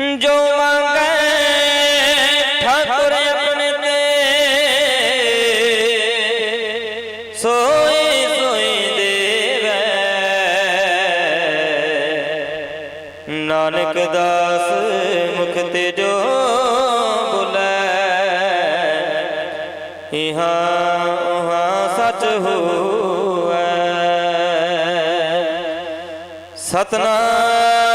ਜੋ ਮੰਗੇ, ਠਾਕੁਰ ਆਪਣੇ ਤੇ। ਸੋਈ ਸੋਈ ਦੇਵੈ। ਨਾਨਕ ਦਾਸ ਮੁਖ ਤੇ ਜੋ ਬੁਲੇ। ਇਹਾਂ, ਉਹਾਂ ਸਚ ਹੋਵੇ। ਸਤਨਾਮ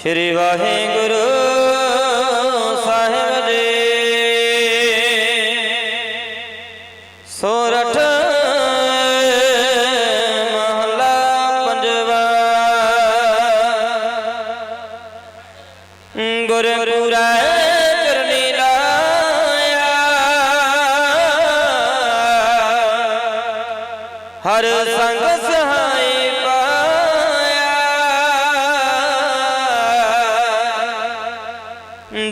ਸ਼੍ਰੀ ਵਾਹਿਗੁਰੂ ਸਾਹਿਬ ਜੀ। ਸੋਰਠ ਮਹਲਾ ਪੰਜਵਾ। ਗੁਰ ਚਰਨੀ ਲਾਇਆ। ਹਰ ਸੰਗ ਸਹਾਈ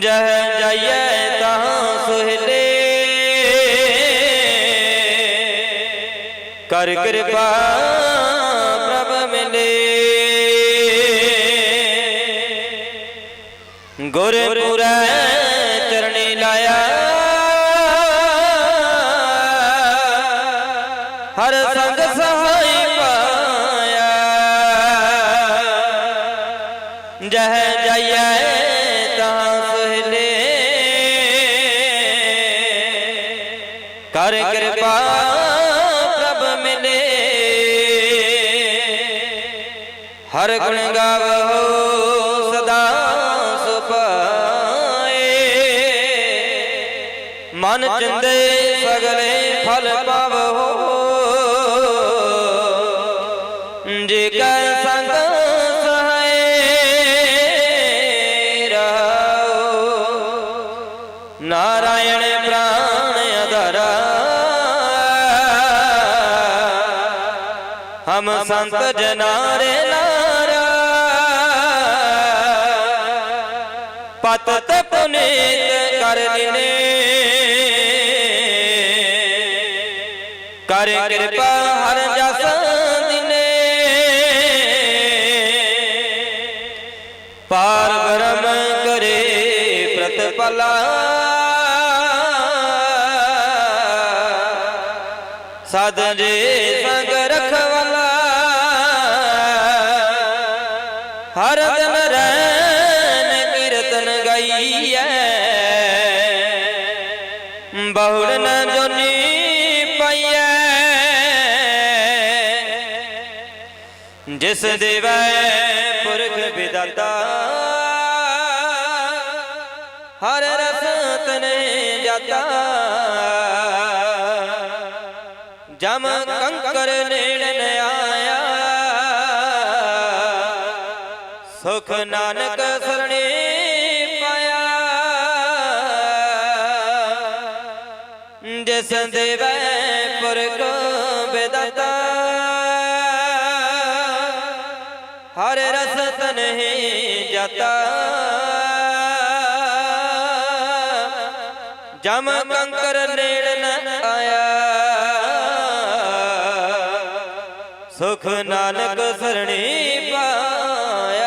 ਜਹ ਜਾਈਏ ਤਾਂ ਸੁਹਲੇ। ਕਰ ਕਿਰਪਾ ਪ੍ਰਭ ਮਿਲੇ। ਗੁਰ ਗੁਰੈ ਚਰਣੀ ਲਾਇਆ। ਹਰ ਸੰਗ ਸਹਾਈ ਪਾਇਆ। ਜਹ ਜਾਈਏ ਕਰ ਕਿਰਪਾ ਪ੍ਰਭ ਮਿਲੇ। ਹਰ ਗੁਣ ਗਾਵੋ ਸਦਾ ਸੁਪਾਏ ਮਨ ਚਿੰਦੇ ਸਗਲੇ ਫਲ ਪਾਵੋ। ਜੇ ਕੈ ਸੰਗ ਨਾਰਾਇਣ ਹਮ ਸੰਤ ਜਨਾਰੇ ਨਾਰਾ। ਪਤ ਤੇ ਪੁਨੀਤ ਕਰ ਲਿਨੇ ਕਰ ਕਿਰਪਾ ਹਰ ਜਸ ਦਿਨੇ। ਪਾਰ ਬ੍ਰਹਮ ਕਰੇ ਪ੍ਰਤਪਲਾ ਸਦ ਜੇ ਸੰਗ ਹਰ ਦਿਨ ਰੈਨ ਕੀਰਤਨ ਗਾਈਐ। ਬਹੁੜ ਨ ਜੋਨੀ ਪਾਈਐ। ਜਿਸ ਦੇਵੈ ਪੁਰਖ ਵਿਦਾਤਾ, ਹਰ ਰਸ ਤਨੇ ਜਾਤਾ। ਜਮ ਕੰਕਰ ਨੇੜ ਸੁਖ ਨਾਨਕ ਸਰਣੇ ਪਾਇਆ। ਜਿਸ ਦੇਵੈ ਪੁਰਖ ਵਿਦਾਤਾ ਹਰ ਰਸ ਤਨਹਿ ਜਾਤਾ। ਜਮ ਕੰਕਰ ਨੇੜ ਨ ਆਇਆ। ਸੁਖ ਨਾਨਕ ਸਰਣੀ ਪਾਇਆ।